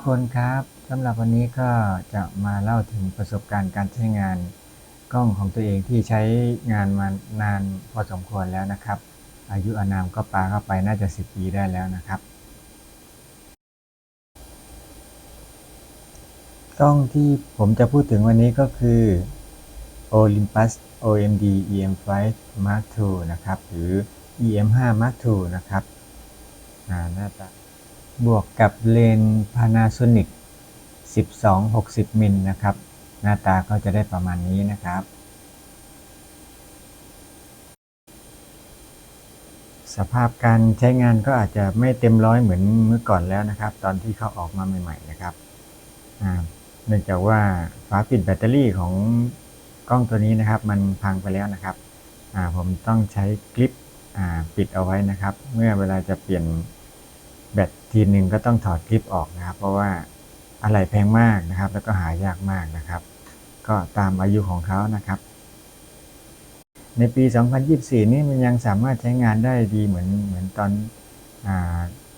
กคนครับสำหรับวันนี้ก็จะมาเล่าถึงประสบการณ์การใช้งานกล้องของตัวเองที่ใช้งานมานานพอสมควรแล้วนะครับ อายุอานามก็ปาเข้าไปน่าจะ 10 ปีได้แล้วนะครับ กล้องที่ผมจะพูดถึงวันนี้ก็คือ Olympus OMD EM5 Mark II นะครับ หรือ EM5 Mark II นะครับหน้าตา บวกกับเลนส์ Panasonic 12-60มิลนะครับ หน้าตาก็จะได้ประมาณนี้นะครับสภาพการใช้งานก็อาจจะไม่เต็มร้อยเหมือนเมื่อก่อนแล้วนะครับ ตอนที่เขาออกมาใหม่ ๆ นะครับเนื่องจากว่าฝาปิดแบตเตอรี่ของกล้องตัวนี้นะครับ มันพังไปแล้วนะครับผมต้องใช้คลิปปิดเอาไว้นะครับ เมื่อเวลาจะเปลี่ยน แบตทีหนึ่งก็ต้องถอดคลิปออกนะครับ เพราะว่าอะไหล่แพงมากนะครับ แล้วก็หายากมากนะครับ ก็ตามอายุของเขานะครับ ในปี 2024 นี่มันยังสามารถใช้งานได้ดีเหมือนเหมือนตอนอ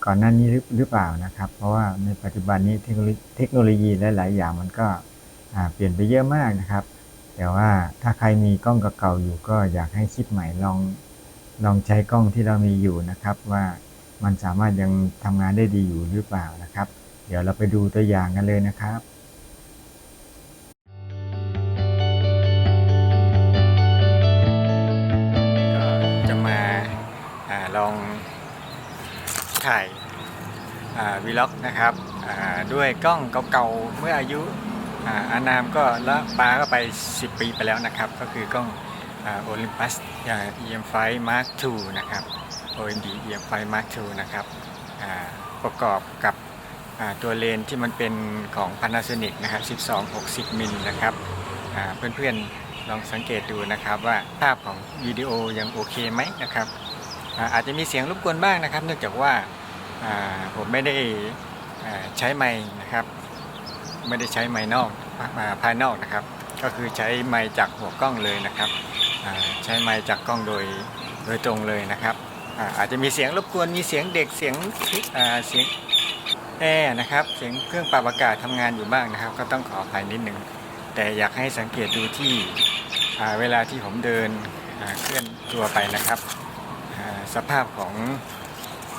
ก่อนหน้านี้หรือหรือเปล่านะครับ เพราะว่าในปัจจุบันนี้เทคโนโลยีลหลาย ๆ อย่างมันก็เปลี่ยนไปเยอะมากนะครับ แต่ว่าถ้าใครมีกล้องเก่าๆอยู่ก็อยากให้คิดใหม่ลองลองใช้กล้องที่เรามีอยู่นะครับว่า มันสามารถยังทำงานได้ดีอยู่หรือเปล่านะครับ เดี๋ยวเราไปดูตัวอย่างกันเลยนะครับก็จะมาอาลองถ่ายวีล็อกนะครับด้วยกล้องเก่าๆเมื่ออายุอาอานามก็ละปาก็ไป 10 ปีไปแล้วนะครับ ก็คือกล้องโอลิมปัส EM5 Mark II นะครับ OND EM5 Mark II นะครับประกอบกับตัวเลนที่มันเป็นของ Panasonic นะครับ 12-60 มิลนะครับเพื่อนๆลองสังเกตดูนะครับว่าภาพของวิดีโอยังโอเคไหมนะครับอาอาจจะมีเสียงรบกวนบ้างนะครับ เนื่องจากว่าผมไม่ได้ใช้ไมค์นะครับ ไม่ได้ใช้ไมค์นอกภายนอกนะครับ ก็คือใช้ไมค์จากหัวกล้องเลยนะครับใช้ไมค์จากกล้องโดยโดยตรงเลยนะครับ อาจจะมีเสียงรบกวนมีเสียงเด็กเสียงเสียงแอร์นะครับเสียงเครื่องปรับอากาศทำงานอยู่บ้างนะครับ ก็ต้องขออภัยนิดนึงแต่อยากให้สังเกตดูที่เวลาที่ผมเดินเคลื่อนตัวไปนะครับสภาพของ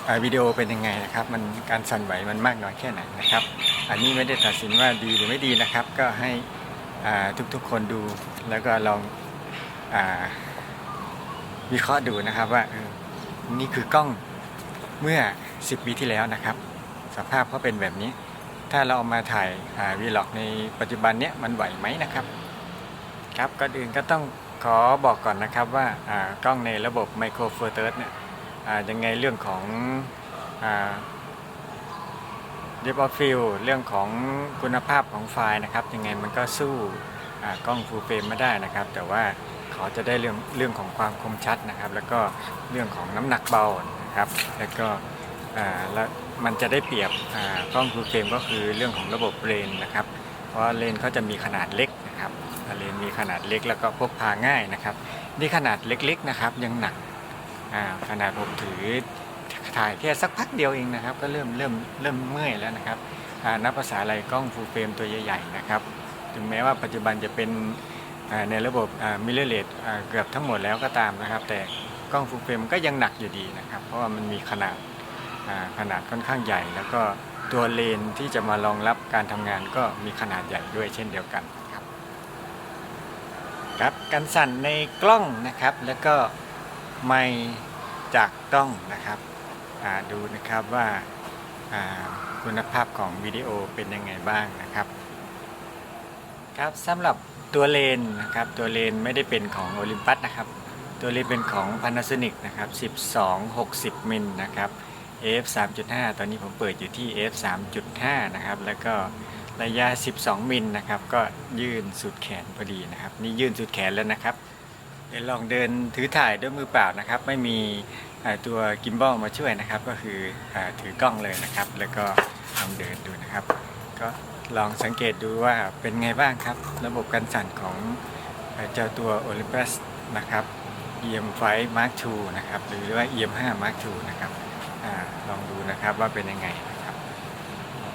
อวิดีโอเป็นยังไงนะครับ มันการสั่นไหวมันมากน้อยแค่ไหนนะครับ อันนี้ไม่ได้ตัดสินว่าดีหรือไม่ดีนะครับ ก็ให้ทุกๆคนดูแล้วก็ลองอวิเคราะห์ดูนะครับว่า นี่คือกล้องเมื่อ 10 ปีที่แล้วนะครับ สภาพเขาเป็นแบบนี้ ถ้าเราเอามาถ่ายวีล็อกในปัจจุบันเนี้ยมันไหวไหมนะครับครับก่อนอื่นก็ต้องขอบอกก่อนนะครับว่ากล้องในระบบไมโครโฟเตอร์เนี่ยยังไงเรื่องของเดบอฟิลเรื่องของคุณภาพของไฟล์นะครับ ยังไงมันก็สู้กล้องฟูลเฟรมไม่ได้นะครับ แต่ว่า เขาจะได้เรื่องเรื่องของความคมชัดนะครับ แล้วก็เรื่องของน้ำหนักเบานะครับ แล้วก็แล้วมันจะได้เปรียบกล้องฟูลเฟรมก็คือเรื่องของระบบเลนนะครับ เพราะเลนเขาจะมีขนาดเล็กนะครับเลนมีขนาดเล็กแล้วก็พกพาง่ายนะครับนี่ขนาดเล็กๆนะครับยังหนักขนาดผมถือถ่ายแค่สักพักเดียวเองนะครับ ก็เริ่มเริ่มเริ่มเมื่อยแล้วนะครับนับภาษาอะไรกล้องฟูลเฟรมตัวใหญ่ๆนะครับ ถึงแม้ว่าปัจจุบันจะเป็น ในระบบมิเรเลตเกือบทั้งหมดแล้วก็ตามนะครับ แต่กล้องฟูลเฟรมก็ยังหนักอยู่ดีนะครับ เพราะว่ามันมีขนาดอ่าขนาดค่อนข้างใหญ่ แล้วก็ตัวเลนที่จะมารองรับการทำงานก็มีขนาดใหญ่ด้วยเช่นเดียวกันครับครับการสั่นในกล้องนะครับ แล้วก็ไมค์จากกล้องนะครับอ่าดูนะครับว่าอ่าคุณภาพของวิดีโอเป็นยังไงบ้างนะครับ ครับสำหรับ ตัวเลนนะครับตัวเลนไม่ได้เป็นของ Olympus นะครับ ตัวเลนเป็นของ Panasonic นะครับ 12 60 มิลนะครับ f 3.5 ตอนนี้ผมเปิดอยู่ที่ f 3.5 นะครับ แล้วก็ระยะ 12 มิลนะครับ ก็ยื่นสุดแขนพอดีนะครับ นี่ยื่นสุดแขนแล้วนะครับเดี๋ยวลองเดินถือถ่ายด้วยมือเปล่านะครับ ไม่มีตัวกิมบอลมาช่วยนะครับ ก็คืออถือกล้องเลยนะครับ แล้วก็ลองเดินดูนะครับ ก็ ลองสังเกตดูว่าเป็นไงบ้างครับ ระบบการสั่นของเจ้าตัว Olympus นะครับ EM5 Mark II นะครับ หรือว่า EM5 Mark II นะครับอลองดูนะครับว่าเป็นยังไงนะครับ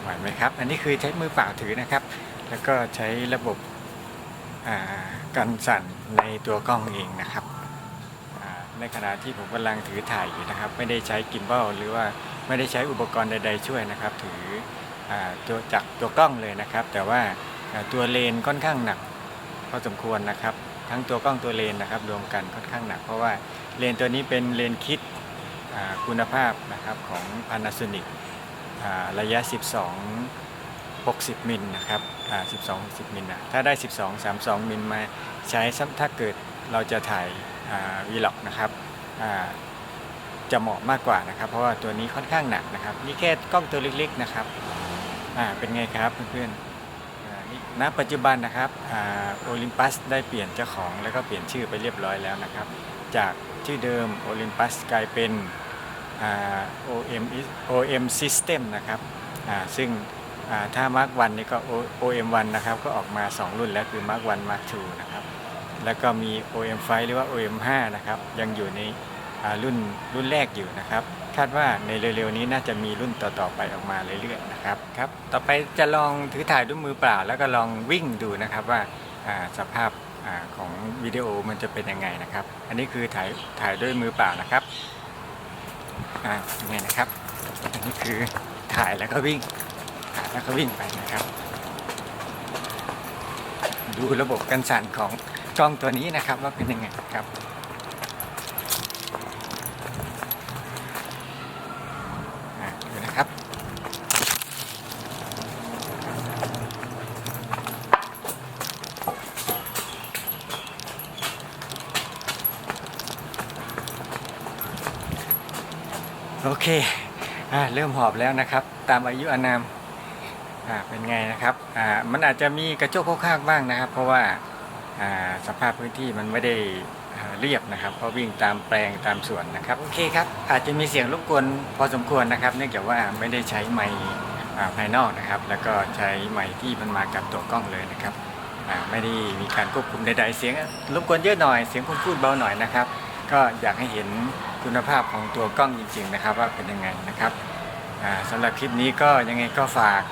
ไหวไหมครับ อันนี้คือใช้มือเปล่าถือนะครับ แล้วก็ใช้ระบบอ่ากันสั่นในตัวกล้องเองนะครับ ในขณะที่ผมกำลังถือถ่ายอยู่นะครับ ไม่ได้ใช้กิมบอลหรือว่าไม่ได้ใช้อุปกรณ์ใด ๆ ช่วยนะครับ ถือ ตัวจากตัวกล้องเลยนะครับ แต่ว่าตัวเลนค่อนข้างหนักพอสมควรนะครับ ทั้งตัวกล้องตัวเลนนะครับ รวมกันค่อนข้างหนัก เพราะว่าเลนตัวนี้เป็นเลนคิดคุณภาพนะครับของ Panasonic ระยะ 12 60มิลนะครับ12 60มิลนะถ้าได้ 12 32มิลมาใช้ถ้าเกิดเราจะถ่ายวีล็อกนะครับจะเหมาะมากกว่านะครับ เพราะว่าตัวนี้ค่อนข้างหนักนะครับ นี่แค่กล้องตัวเล็กๆนะครับ อ่าเป็นไงครับเพื่อนๆณปัจจุบันนะครับโอลิมปัสได้เปลี่ยนเจ้าของแล้วก็เปลี่ยนชื่อไปเรียบร้อยแล้วนะครับ จากชื่อเดิมโอลิมปัสกลายเป็น OM OM System นะครับซึ่งอ่าถ้า Mark 1นี่ก็ OM1 นะครับก็ออกมา 2 รุ่นแล้วคือ Mark 1 Mark 2นะครับแล้วก็มี OM5 หรือว่า OM5 นะครับยังอยู่ใน รุ่นรุ่นแรกอยู่นะครับ คาดว่าในเร็วๆนี้น่าจะมีรุ่นต่อๆไปออกมาเรื่อยๆนะครับครับต่อไปจะลองถือถ่ายด้วยมือเปล่า แล้วก็ลองวิ่งดูนะครับว่าสภาพอของวิดีโอมันจะเป็นยังไงนะครับ อันนี้คือถ่ายถ่ายด้วยมือเปล่านะครับอ่ายังไงนะครับอันนี้คือถ่ายแล้วก็วิ่งถ่ายแล้วก็วิ่งไปนะครับ ดูระบบกันสั่นของกล้องตัวนี้นะครับว่าเป็นยังไงครับ อ่าดูนะครับ โอเคอเริ่มหอบแล้วนะครับ ตามอายุอานามเป็นไงนะครับมันอาจจะมีกระโจกโคกข้างบ้างนะครับ เพราะว่าสภาพพื้นที่มันไม่ได้เรียบนะครับเพราะวิ่งตามแปลงตามสวนนะครับโอเคครับอาจจะมีเสียงรบกวนพอสมควรนะครับ เนื่องจากว่าไม่ได้ใช้ไมค์ภายนอกนะครับ แล้วก็ใช้ไมค์ที่มันมากับตัวกล้องเลยนะครับไม่ได้มีการควบคุมใดๆเสียงรบกวนเยอะหน่อยเสียงพูดเบาหน่อยนะครับ ก็อยากให้เห็นคุณภาพของตัวกล้องจริง ๆ นะครับ ว่าเป็นยังไงนะครับสำหรับคลิปนี้ก็ยังไงก็ฝาก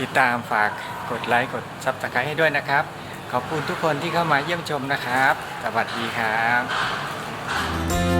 ติดตามฝากกดไลค์กดซับสไครต์ให้ด้วยนะครับ ขอบคุณทุกคนที่เข้ามาเยี่ยมชมนะครับ สวัสดีครับ